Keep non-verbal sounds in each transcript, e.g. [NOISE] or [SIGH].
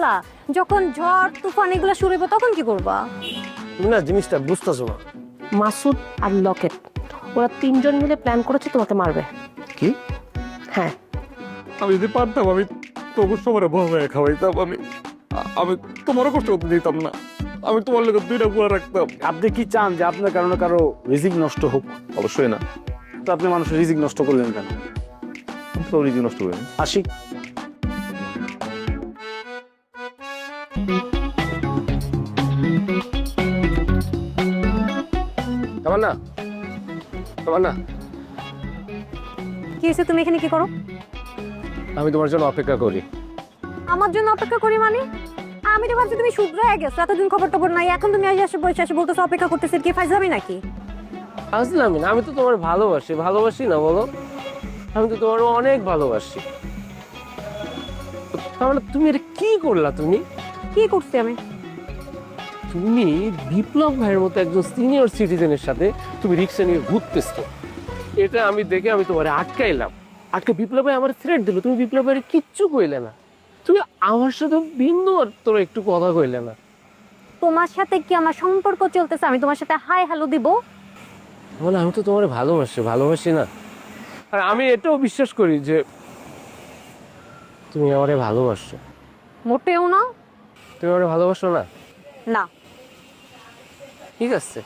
গেলা যখন ঝড় তুফান এগুলো শুরু হবে তখন কি করবা? তুমি না জিনিসটা বুঝতেছো না। মাসুদ আর লকেট ওরা তিনজন মিলে প্ল্যান করেছে তোমাকে মারবে। কি? হ্যাঁ। আমি যদি পারতাম আমি তবু সবার ভয় খাওয়াইতাম আমি আমি তোমারও কষ্ট করতে দিতাম না। আমি তোমার লোকের দুইটা গুয়া রাখতাম। আপনি কি চান যে আপনার কারণে কারও রিজিক নষ্ট হোক? অবশ্যই না। তো আপনি মানুষের রিজিক নষ্ট করলেন কেন? তো নষ্ট করিনি। আশিক তোমার না তোমার না। কি হয়েছে? তুমি এখানে কি করো? আমি তোমার জন্য অপেক্ষা করি। আমার জন্য অপেক্ষা করি মানে? আমি তো ভাবছি তুমি শুধু হয়ে গেছো এতদিন খবর টবর নাই এখন তুমি আজ এসে বসে এসে বলতেছো অপেক্ষা করতেছি কি ফাইজামি নাকি? আসলাম না আমি তো তোমার ভালোবাসি ভালোবাসি না বলো? আমি তো তোমার অনেক ভালোবাসি। তাহলে তুমি এটা কি করলা তুমি? কি করছি আমি? তুমি বিপ্লব ভাইয়ের মতো একজন সিনিয়র সিটিজেনের সাথে তুমি রিক্সা নিয়ে ঘুরতেছ। এটা আমি দেখে আমি তোমার আটকাইলাম। আজকে বিপ্লব ভাই আমার থ্রেট দিল। তুমি বিপ্লব ভাইয়ের কিচ্ছু কইলে না। তুমি আমার সাথে বিন্দু আর তোর একটু কথা কইলে না। তোমার সাথে কি আমার সম্পর্ক চলতেছে? আমি তোমার সাথে হাই হ্যালো দিব? বলে আমি তো তোমার ভালোবাসি। ভালোবাসি না। আর আমি এটাও বিশ্বাস করি যে তুমি আমারে ভালোবাসো। মোটেও না। তুমি আমারে ভালোবাসো না? না। ঠিক আছে।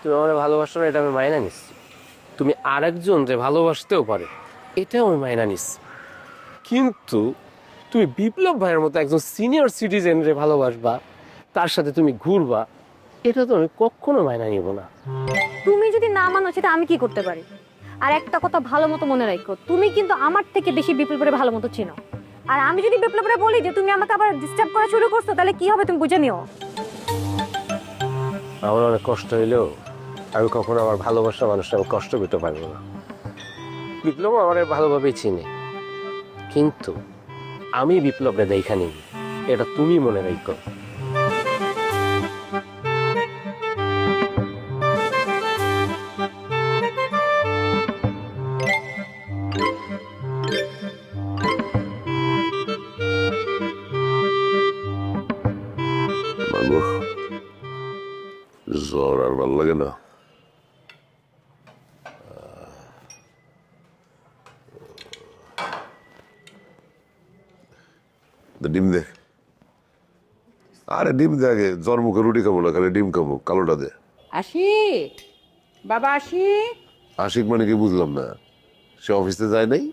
তুমি আমার ভালোবাসো না এটা আমি মায়না নিচ্ছি। তুমি আরেকজন যে ভালোবাসতেও পারে, এটাও আমি মায়না নিচ্ছি। কিন্তু তুমি বিপ্লব ভাইয়ের মতো একজন সিনিয়র সিটিজেন রে ভালোবাসবা, তার সাথে তুমি ঘুরবা, এটা তো আমি কখনো মায়না নিব না। তুমি যদি না মানো, সেটা আমি কি করতে পারি? আর একটা কথা ভালো মতো মনে রাখো, তুমি কিন্তু আমার থেকে বেশি বিপ্লবের ভালো মতো চিনো। আর আমি যদি বিপ্লবের বলি যে তুমি আমাকে আবার ডিস্টার্ব করা শুরু করছ, তাহলে কি হবে তুমি বুঝে নিও। আমার অনেক কষ্ট হইলেও আমি কখনো আমার ভালোবাসা মানুষটা আমি কষ্ট পেতে পারব না। বিপ্লব আমার ভালোভাবে চিনে। কিন্তু আমি বিপ্লবটা দেখা নিই। এটা তুমি মনে রাখো। আরে ডিম দে আগে জ্বর মুখে রুটি খাব না খালি ডিম খাব কালোটা দে। আশিক বাবা আশিক। আশিক মানে কি বুঝলাম না। সে অফিসে যায় নাই?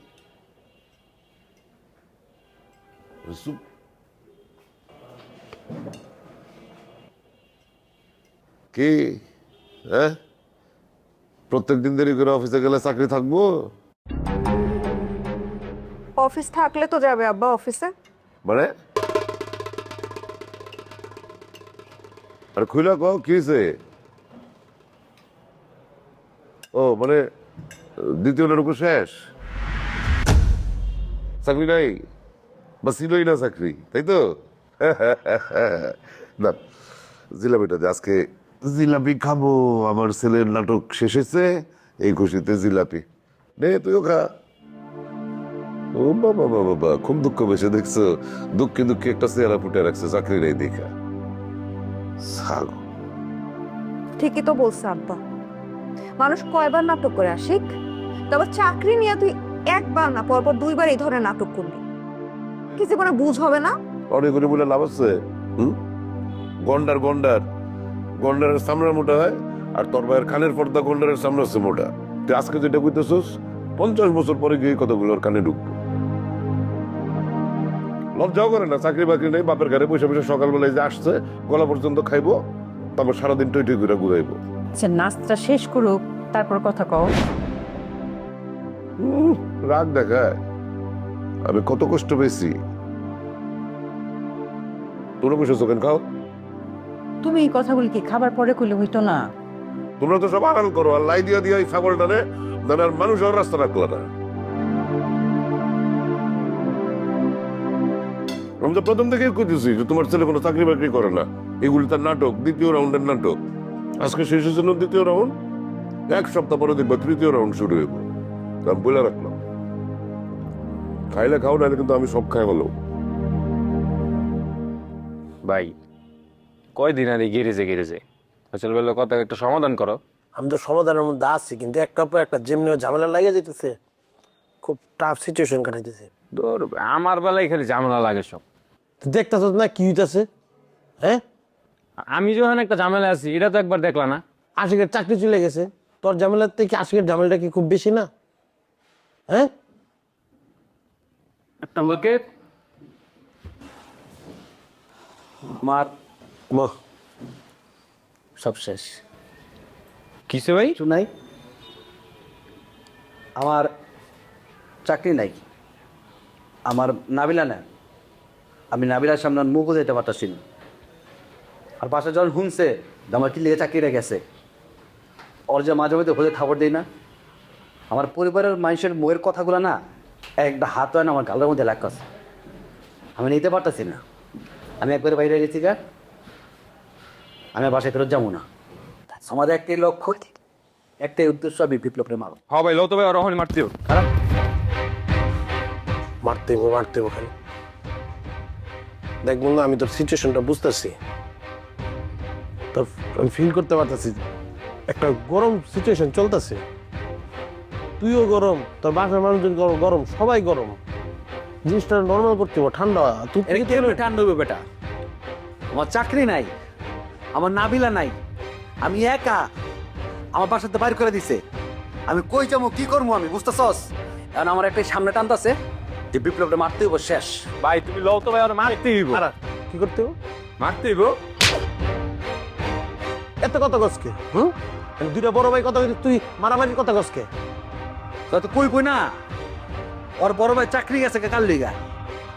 কি? হ্যাঁ? প্রত্যেক দিন দেরি করে অফিসে গেলে চাকরি থাকব? অফিস থাকলে তো যাবে আব্বা অফিসে। মানে? আরে খুইলা কও কি হয়েছে ও মানে দ্বিতীয় লড়কু শেষ? চাকরি নাই? বা ছিলই না চাকরি, তাই তো? [LAUGHS] না, জিলাপিটা আজকে জিলাপি খাব। আমার ছেলের নাটক শেষ হয়েছে, এই খুশিতে জিলাপি। নে, তুইও খা। ও বাবা বাবা বাবা, খুব দুঃখ বেশি, দেখছ? দুঃখে দুঃখে একটা চেহারা ফুটে রাখছে, চাকরি নেই, দেখা। ঠিকই তো বলছে আব্বা। মানুষ কয়বার নাটক করে আশিক? তবে চাকরি নিয়ে তুই একবার না পরপর দুইবার এই ধরনের নাটক করলি কিছু কোনো বুঝ হবে না? অনেক করে বলে লাভ আছে? হুম? গন্ডার গন্ডার। গন্ডারের সামনে মোটা হয় আর তোর ভাইয়ের কানের পর্দা গন্ডারের সামনে আছে মোটা। তুই আজকে যেটা কইতেছস পঞ্চাশ বছর পরে গিয়ে এই কথাগুলো ওর কানে ঢুকবো। লজ্জাও করে না চাকরি বাকরি নেই বাপের ঘরে বসে বসে সকালবেলায় যে আসছে গলা পর্যন্ত খাইবো তারপর সারাদিন টই টই করে ঘুরাইবো। আচ্ছা নাচটা শেষ করুক তারপর কথা কও। রাগ দেখায়। আমি কত কষ্ট পেয়েছি। তোমরা বসে কেন? খাও। তুমি এই কথাগুলি কি খাবার পরে কইলে হইতো না? তোমরা তো সব আড়াল করো আর লাই দিয়া দিয়া এই ছাগলটারে নানার মানুষ আর রাস্তা রাখল না। আমি তো প্রথম থেকেই খুঁজেছি যে তোমার ছেলে কোনো চাকরি বাকরি করে না। এগুলি তার নাটক দ্বিতীয় রাউন্ডের নাটক। আজকে শেষের জন্য দ্বিতীয় রাউন্ড? এক সপ্তাহ পরে দেখবা তৃতীয় রাউন্ড শুরু হইব। তা আমি বলে রাখলাম। খাইলে খাও না কিন্তু আমি সব খাই হলো। ভাই কয়দিন আর এই গেরেজে গেরেজে আসলে বলল কথা একটা সমাধান করো। আমি তো সমাধানের মধ্যে আছি কিন্তু একটা পর একটা যেমনি ঝামেলা লাগে যেতেছে খুব টাফ সিচুয়েশন কাটাইতেছে। দূর আমার বেলায় খালি ঝামেলা লাগে সব। দেখতেছ না কি হইতাছে? হ্যাঁ? আমি যখন একটা ঝামেলা আছি এটা তো একবার দেখলা না। আশিকের চাকরি চলে গেছে। তোর ঝামেলার থেকে আশিকের ঝামেলাটা কি খুব বেশি না? হ্যাঁ? একটা লোকে আমার মা। সব শেষ। কিসে ভাই? কিছু নাই। আমার চাকরি নাই। আমার নাবিলা না আমি নাবিলার সামনে মুখও দিতে পারতাছি না আর পাশে যখন শুনছে যে আমার কি লেগে চাকরিটা গেছে ওর যে মাঝে মধ্যে হলে খবর দিই না আমার পরিবারের মানুষের মুখের কথাগুলো না একটা হাত হয় না আমার গালের মধ্যে লেখা আছে আমি নিতে পারতাছি না। আমি একবারে বাইরে গেছি গা। আমি আর বাসায় ফেরত যাব না। আমাদের একটাই লক্ষ্য একটাই উদ্দেশ্য আমি বিপ্লবের মারো হ ভাই লো তো ভাই রহনি মারতেও। মারতে মারতে খালি। দেখ বন্ধু আমি তোর সিচুয়েশনটা বুঝতেছি। তোর আমি ফিল করতে পারতেছি একটা গরম সিচুয়েশন চলতেছে। তুইও গরম তোর বাসার মানুষজন গরম গরম সবাই গরম। জিনিসটা নর্মাল করতে হবে ঠান্ডা। তুই ঠান্ডা হবে বেটা? আমার চাকরি নাই আমার নাবিলা নাই আমি একা। আমার বাসাতে বাইর করে দিছে। আমি কই যাব কি করব আমি বুঝতেছস? কারণ আমার একটা সামনে টানতাছে। যে বিপ্লবটা মারতে হইব শেষ। ভাই তুমি লো তো ভাই আর মারতেই হইব। আর কি করতে হবে মারতেই হইব? এত কথা গছকে হুম? দুইটা বড় ভাই কথা তুই মারামারির কথা গছকে তো কই কই না। ওর বড় ভাই চাকরি গেছে কাল লিগা?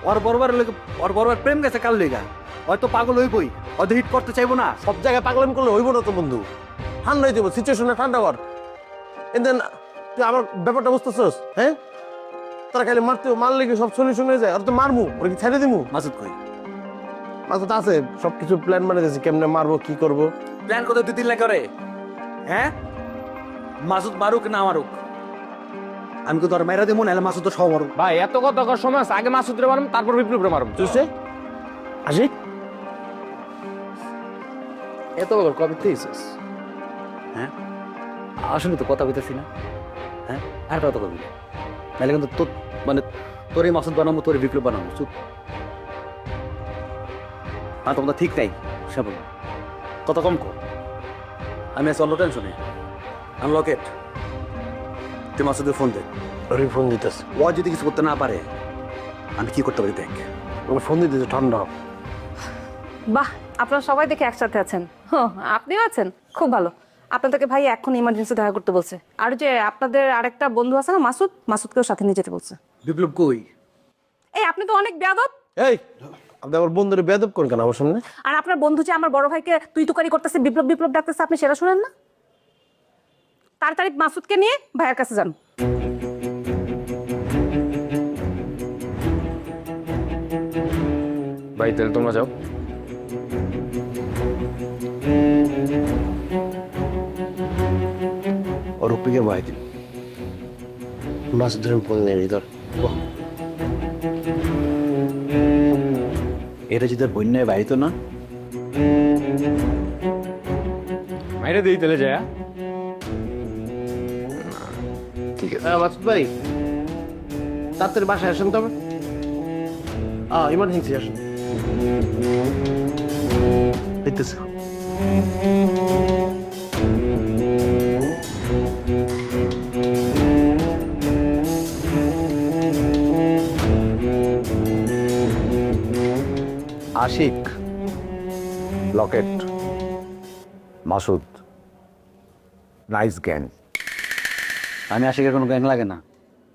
ওর বড় লোক ওর বড় ভাই প্রেম গেছে কাল লিগা? হয়তো পাগল হইবই হয়তো হিট করতে চাইব না। সব জায়গায় পাগলামি করলে হইব না তো বন্ধু। ঠান্ডা হয়ে যাব সিচুয়েশনে ঠান্ডা কর। দেন তুই আমার ব্যাপারটা বুঝতেছস হ্যাঁ? তারা খালি মারতে মারলে কি সব সলিউশন হয়ে যায়? আর তো মারবো ওরা কি ছেড়ে দিমু মাসুদ কই? তো আছে সবকিছু প্ল্যান মানে দিয়েছি কেমনে মারবো কি করব? প্ল্যান করতে দুই তিন লাখ করে। হ্যাঁ? মাসুদ মারুক না মারুক? আমি তো তোর মেরা দেবো নাহলে মাসুদ তো সব মারুক। ভাই এত কথা কর সময় আছে। আগে মাসুদরে মারুম তারপর বিপ্লবরে মারুম। তুই আসি। এত বড় কবে থেছিস হ্যাঁ? আসলে তো কথা বলতেছি না। হ্যাঁ? আর কথা কবি? না নাহলে কিন্তু তোর মানে তোর এই মাসুদ বানাবো তোর বিপ্লব বানাবো। চুপ। আর তোমার ঠিক নাই সে বলো কত কম কর। আমি আছি অন্য টেনশনে আনলকেট তুই মাসুদের ফোন দে। ওরই ফোন দিতেছে। ও যদি কিছু করতে না পারে আমি কি করতে পারি দেখ। ওর ফোন দিতেছে ঠান্ডা বাহ আপনারা সবাই দেখে একসাথে আছেন। হ আপনিও আছেন। খুব ভালো। আপনাদেরকে ভাই এখন ইমার্জেন্সি দেখা করতে বলছে। আর যে আপনাদের আরেকটা বন্ধু আছে না মাসুদ? মাসুদকেও সাথে নিয়ে যেতে বলছে। বিপ্লব কই? এই আপনি তো অনেক বেয়াদব। এই আপনি আমার বন্ধুরে বেদব করেন কেন আমার সামনে? আর আপনার বন্ধু যে আমার বড় ভাইকে তুই তুকারি করতেছে বিপ্লব বিপ্লব ডাকতেছে আপনি সেটা শুনেন না? তাড়াতাড়ি মাসুদকে নিয়ে ভাইয়ের কাছে যান। ভাই তাহলে তোমরা যাও। ওর উপিকে ভাই দিন মাছ ধরে ফোন নেই ধর এটা যদি বন্যায় বাড়িত না? মাইরে দিই তাহলে যায় ঠিক আছে। হ্যাঁ মাসুদ ভাই তাড়াতাড়ি বাসায় আসেন তবে ইমার্জেন্সি আসেন। দেখতেছি আশিক লকেট মাসুদ নাইস গ্যাং। আমি আশিকের কোনো গ্যাং লাগে না।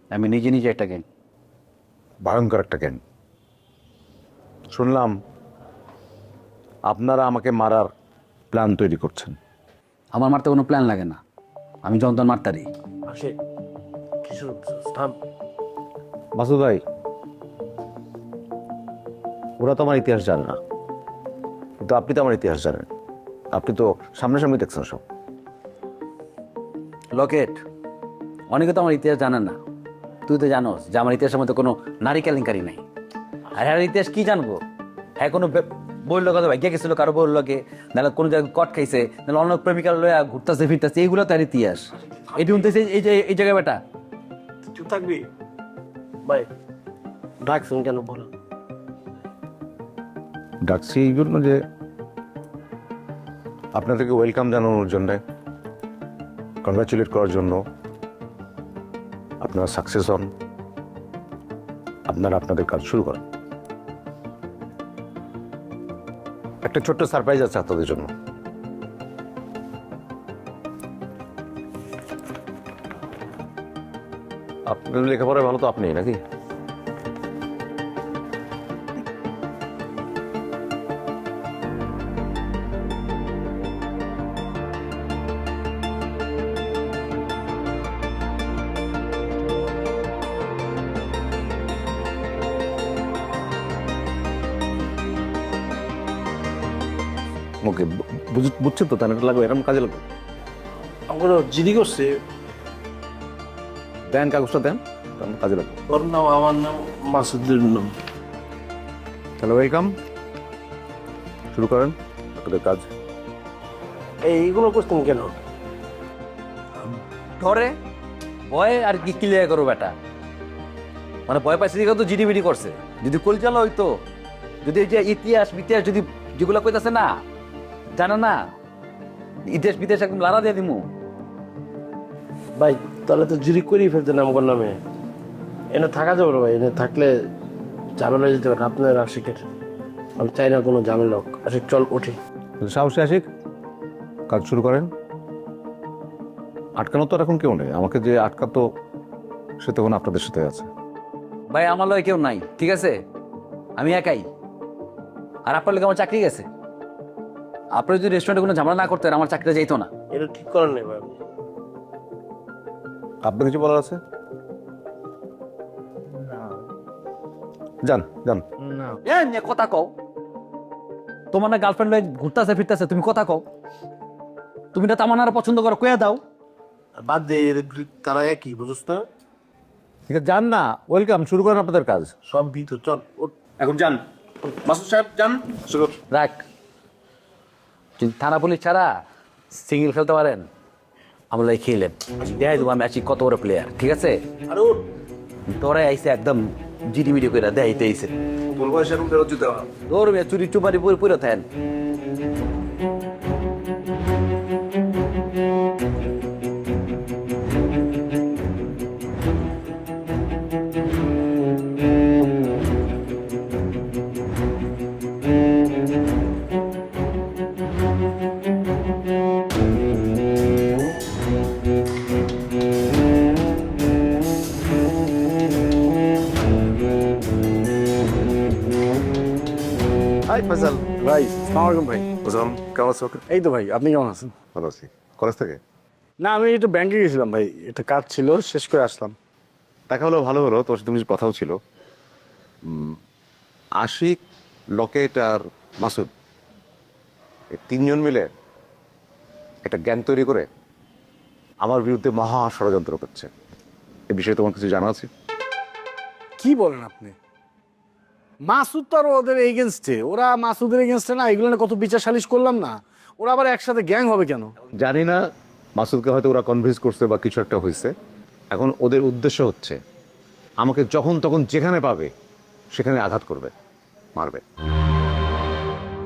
আমি নিজে নিজে একটা গ্যাং। ভয়ঙ্কর একটা জ্ঞান শুনলাম আপনারা আমাকে মারার প্ল্যান তৈরি করছেন। আমার মারতে কোনো প্ল্যান লাগে না। আমি যন্ত্রণ মারতারি। মাসুদ ভাই ওরা তো আমার ইতিহাস জানে না। কিন্তু আপনি তো আমার ইতিহাস জানেন। আপনি তো সামনাসামনি দেখছেন সব। লকেট, অনেকে তো আমার ইতিহাস জানেন না। তুই তো জানোস যে আমার ইতিহাসের মধ্যে কোনো নারী কেলেঙ্কারি নাই। আর হ্যাঁ ইতিহাস কি জানব? হ্যাঁ কোনো বে- বইয়ের লোক ভাগ্য গেছিল, কারও বইয়ের লোকে নাহলে কোনো জায়গায় কট খাইছে, নাহলে অন্য প্রেমিকার লয়া ঘুরতেছে, ফিরতেছে এইগুলো তার ইতিহাস। এটি শুনতেছে এই যে, এই জায়গায় বেটা। চুপ থাকবি? ভাই, ডাকছেন কেন বলো ডাকছি এই জন্য যে আপনাদেরকে ওয়েলকাম জানানোর জন্যে কংগ্রাচুলেট করার জন্য আপনারা সাকসেস হন, আপনারা আপনাদের কাজ শুরু করেন। একটা ছোট্ট সারপ্রাইজ আছে আপনাদের জন্য। আপনাদের লেখাপড়ায় ভালো তো আপনি নাকি? বুঝছেন তো তাহলে লাগবে এরকম কাজে লাগবে। আমার জিডি করছে। দেন কাগজটা দেন কাজে লাগবে। ওর নাম আমার নাম মাসুদের নাম। তাহলে ওয়েলকাম। শুরু করেন আপনাদের কাজ। এইগুলো করতেন কেন? ধরে ভয় আর কি ক্লিয়ার করো বেটা। মানে ভয় পাইছে দিকে তো জিডিবিডি করছে। যদি কলচালা হইতো যদি এই যে ইতিহাস ইতিহাস যদি যেগুলো কইতাছে না জানো না ইতিহাস বিদেশ একদম লারা দিয়ে দিমু। ভাই তাহলে তো জিডি করেই ফেলতেন আমার নামে। এনে থাকা যাবে না ভাই এনে থাকলে ঝামেলা যেতে পারে আপনার আশিকের। আমি চাই না কোনো ঝামেলা হোক। আশিক চল উঠি। সাহসী আশিক? কাজ শুরু করেন। আটকানো তো আর এখন কেউ নেই। আমাকে যে আটকাতো সে তখন আপনাদের সাথে আছে। ভাই আমার লয় কেউ নাই ঠিক আছে? আমি একাই। আর আপনার লোক আমার চাকরি গেছে। আপনি যদি রেস্টুরেন্টে কোনো ঝামেলা না করতেন আমার চাকরিটা যেত না। এটা ঠিক করার নেই ভাই আপনি। আপনার কিছু বলার আছে? যান যান। এ নিয়ে কথা কও। তোমার না গার্লফ্রেন্ড লয় ঘুরতেছে ফিরতেছে তুমি কথা কও। তুমি না তামান্নার পছন্দ করো কয়ে দাও। আর বাদ দে এর তারা একই বুঝছ না? ঠিক আছে যান না ওয়েলকাম শুরু করেন আপনাদের কাজ। সব ভিতর চল। এখন যান। মাসুদ সাহেব যান। শুরু রাখ। যদি থানা পুলিশ ছাড়া সিঙ্গেল খেলতে পারেন আমরা খেলেন। দেখাই দেবো আমি আছি কত বড় প্লেয়ার ঠিক আছে? আরে তোরাই আইসে একদম জিডি মিডি করে দেখাইতে আইসে তোর বয়সে চুরি চুপারি পুরো পুরো থাকেন। ফয়সাল ভাই সালাম আলাইকুম ভাই। বুঝলাম কেমন আছো? এই তো ভাই আপনি কেমন আছেন? ভালো আছি। কলেজ থেকে? না আমি একটু ব্যাংকে গেছিলাম ভাই একটা কাজ ছিল শেষ করে আসলাম। দেখা হলো ভালো হলো তোর সাথে কথাও ছিল। আশিক লকেট আর মাসুদ এই তিনজন মিলে একটা জ্ঞান তৈরি করে আমার বিরুদ্ধে মহা ষড়যন্ত্র করছে। এ বিষয়ে তোমার কিছু জানা আছে? কি বলেন আপনি? মাসুদ তো আর ওদের এগেনস্টে ওরা মাসুদের এগেনস্টে না এগুলো কত বিচার সালিশ করলাম না। ওরা আবার একসাথে গ্যাং হবে কেন? জানি না মাসুদকে হয়তো ওরা কনভিন্স করছে বা কিছু একটা হয়েছে। এখন ওদের উদ্দেশ্য হচ্ছে আমাকে যখন তখন যেখানে পাবে সেখানে আঘাত করবে মারবে।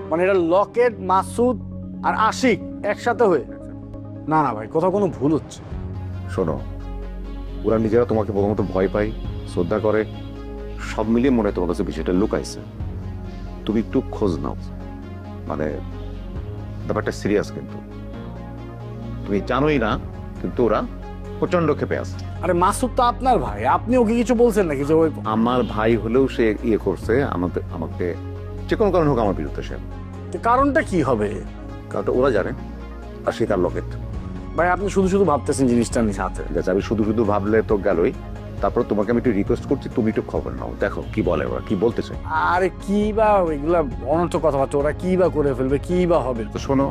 মানে এটা লকেট মাসুদ আর আশিক একসাথে হয়ে? না না ভাই কোথাও কোনো ভুল হচ্ছে। শোনো ওরা নিজেরা তোমাকে প্রথমত ভয় পায় শ্রদ্ধা করে সব মিলিয়ে মনে হয় তোমার কাছে বিষয়টা লুকাইছে। তুমি একটু খোঁজ নাও। মানে ব্যাপারটা সিরিয়াস কিন্তু। তুমি জানোই না কিন্তু ওরা প্রচণ্ড ক্ষেপে আছে। আরে মাসুদ তো আপনার ভাই আপনি ওকে কিছু বলছেন নাকি যে ওই আমার ভাই হলেও সে ইয়ে করছে আমাকে আমাকে যে কোনো কারণ হোক আমার বিরুদ্ধে সে। কারণটা কি হবে? কারণ ওরা জানে আর সে তার লকেট। ভাই আপনি শুধু শুধু ভাবতেছেন জিনিসটা ঠিক আছে আমি শুধু শুধু ভাবলে তো গেলই। তারপর তোমাকে আমি একটু রিকোয়েস্ট করছি তুমি একটু খবর নাও। দেখো কি বলে ওরা কি বলতে চাই আরে কি বা এগুলা অনর্থ কথাবার্তা ওরা কি বা করে ফেলবে কি বা হবে? তো শোনো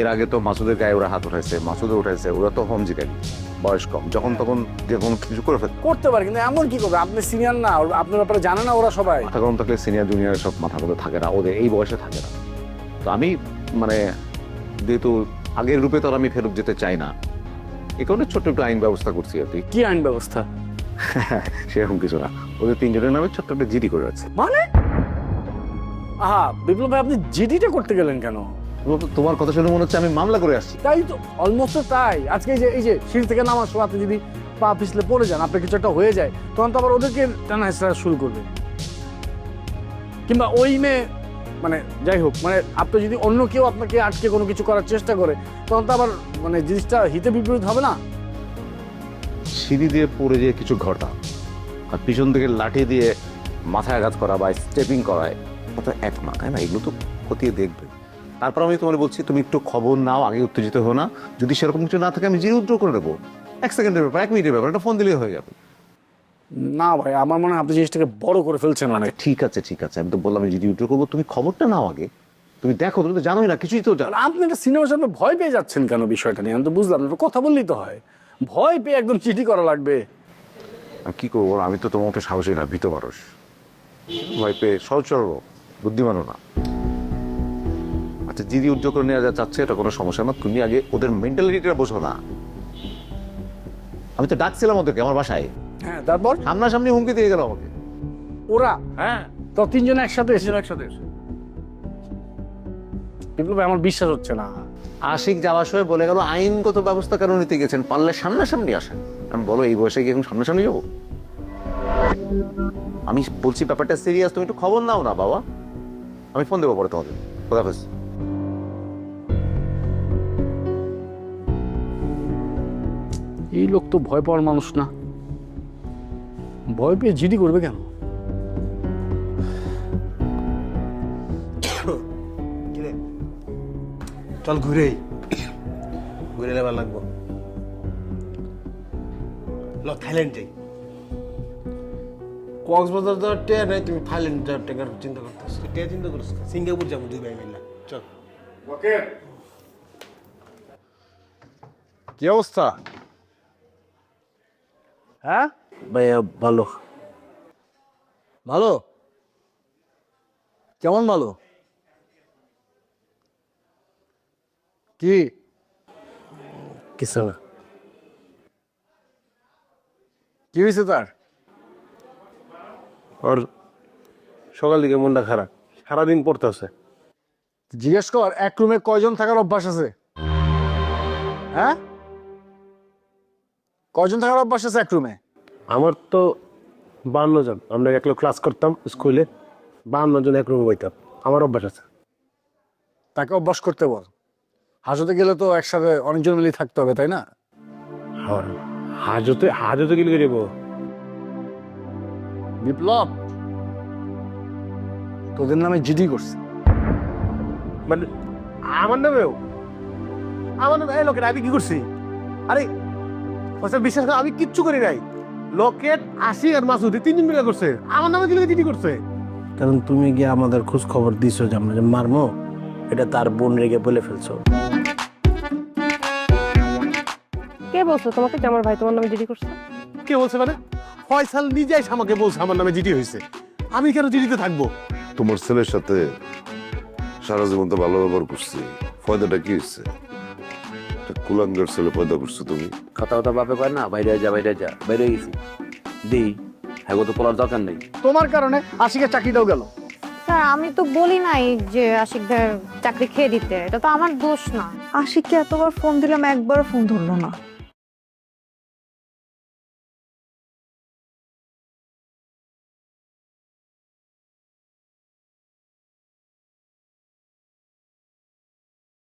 এর আগে তো মাসুদের গায়ে ওরা হাত উঠাইছে মাসুদে উঠাইছে ওরা তো হোম জিকারি বয়স কম। যখন তখন যে কোনো কিছু করে ফেলতে করতে পারে কিন্তু এমন কি করবে? আপনি সিনিয়র না আপনার ব্যাপারে জানে না ওরা সবাই। মাথা গরম থাকলে সিনিয়র জুনিয়র সব মাথা মতো থাকে না ওদের এই বয়সে থাকে না। তো আমি মানে যেহেতু আগের রূপে তো আমি ফেরত যেতে চাই না এই কারণে ছোট্ট একটু আইন ব্যবস্থা করছি আর কি আইন ব্যবস্থা? [LAUGHS] সেরকম কিছু না। ওদের তিনজনের নামে ছোট্ট একটা জিডি করে আছে মানে? আহা বিপ্লব ভাই আপনি জিডিটা করতে গেলেন কেন? তোমার কথা শুনে মনে হচ্ছে আমি মামলা করে আসছি। তাই তো অলমোস্ট তাই। আজকে এই যে এই যে সিঁড়ি থেকে নামার সময় আপনি যদি পা পিছলে পড়ে যান আপনার কিছু একটা হয়ে যায় তখন তো আবার ওদেরকে টানা হেসরা শুরু করবে। কিংবা ওই মেয়ে মানে যাই হোক মানে আপনি যদি অন্য কেউ আপনাকে আটকে কোনো কিছু করার চেষ্টা করে তখন তো আবার মানে জিনিসটা হিতে বিপরীত হবে না? সিঁড়ি দিয়ে পড়ে যেয়ে কিছু ঘটা। আর পিছন থেকে লাঠি দিয়ে মাথায় আঘাত করা বা স্টেপিং করায় ওটা এক না তাই না? এগুলো তো খতিয়ে দেখবে। তারপর আমি তোমার বলছি তুমি একটু খবর নাও আগে উত্তেজিত হো না। যদি সেরকম কিছু না থাকে আমি জিরো উদ্র করে দেবো এক সেকেন্ডের ব্যাপার এক মিনিটের ব্যাপার একটা ফোন দিলেই হয়ে যাবে। না ভাই আমার মনে হয় আপনি জিনিসটাকে বড় করে ফেলছেন মানে ঠিক আছে ঠিক আছে আমি তো বললাম আমি জিডি উদ্র করব তুমি খবরটা নাও আগে। তুমি দেখো তুমি তো জানোই না কিছুই তো জানো। আপনি একটা সিনেমার সামনে ভয় পেয়ে যাচ্ছেন কেন বিষয়টা নিয়ে? আমি তো বুঝলাম না, কথা বললেই তো হয়। ভয় পেয়ে একদম চিঠি করা লাগবে। আমি কি করব আমি তো তোমাকে সাহসী না ভীত মানুষ। ভয় পেয়ে সহজ সরল বুদ্ধিমানও না। আচ্ছা জিডি উদ্যোগ করে নেওয়া যা চাচ্ছে এটা কোনো সমস্যা না। তুমি আগে ওদের মেন্টালিটিটা বোঝো না। আমি তো ডাকছিলাম ওদেরকে আমার বাসায়। হ্যাঁ তারপর? সামনাসামনি হুমকি দিয়ে গেল আমাকে। ওরা? হ্যাঁ। তো তিনজন একসাথে এসেছিল একসাথে এসে। বিপ্লব আমার বিশ্বাস হচ্ছে না। আশিক যাওয়ার সময় বলে গেল, আইনগত ব্যবস্থা কেন নিতে গেছেন? পারলে সামনাসামনি আসেন। আমি বলো, এই বয়সে কি এখন সামনাসামনি যাব? আমি বলছি, ব্যাপারটা সিরিয়াস তুমি একটু খবর নাও না, বাবা। আমি ফোন দেবো পরে তোমাকে। খোদাফেজ এই লোক তো ভয় পাওয়ার মানুষ না। ভয় পেয়ে জিডি করবে কেন? চল ঘুরেই। ঘুরে নেবার লাগবো। ল থাইল্যান্ড যাই। কক্সবাজার যাওয়ার টেয়ার নাই তুমি থাইল্যান্ড যাওয়ার টেকার চিন্তা করতেছো? টেয়ার চিন্তা করছ সিঙ্গাপুর যাব দুই ভাই মিলে। চল। ওকে কি অবস্থা? হ্যাঁ? ভাইয়া ভালো। ভালো? কেমন ভালো? কি? কিছু না। কি হয়েছে তার? ওর সকাল দিকে মনটা খারাপ সারাদিন পড়তেছে জিজ্ঞেস কর এক রুমে কয়জন থাকার অভ্যাস আছে? হ্যাঁ? কয়জন থাকার অভ্যাস আছে এক রুমে আমার তো বান্ন জন। আমরা একলো ক্লাস করতাম স্কুলে বান্ন জন এক রুমে বইতাম। আমার অভ্যাস আছে। তাকে অভ্যাস করতে বল। হাজতে গেলে তো একসাথে অনেকজন মিলে থাকতে হবে তাই না? আর হাজতে হাজতে গেলে যাব বিপ্লব তোদের নামে জিডি করছে। মানে আমার নামেও আমার নামে এই লোকের আমি কি করছি? আরে ফসল বিশ্বাস কর আমি কিচ্ছু করি নাই। লোকের আশি আর মাসুদি তিনজন মিলে করছে। আমার নামে দিলে চিঠি করছে? কারণ তুমি গিয়ে আমাদের খোঁজ খবর দিছো যে আমরা যে মারমো এটা তার বোন রেগে বলে ফেলছো। কে বলছো? তোমাকে যে আমার ভাই তোমার নামে জিডি করছে? কে বলছে মানে? ফয়সাল নিজে এসে আমাকে বলছে আমার নামে জিডি হয়েছে। আমি কেন জিডিতে থাকব? তোমার ছেলের সাথে সারা জীবন তো ভালো ব্যবহার করছি। ফয়দাটা কি হচ্ছে কুলাঙ্গার ছেলে পয়দা করছ তুমি। কথা কথা বাপে কয় না বাইরে যা বাইরে যা বাইরে গেছি। দেই হ্যাঁ তো পোলার দরকার নেই। তোমার কারণে আশিকের চাকরিটাও গেল। স্যার আমি তো বলি নাই যে আশিক ভাইয়ের চাকরি খেয়ে দিতে। এটা তো আমার দোষ না। আশিককে এতবার ফোন দিলাম একবার ফোন ধরলো না।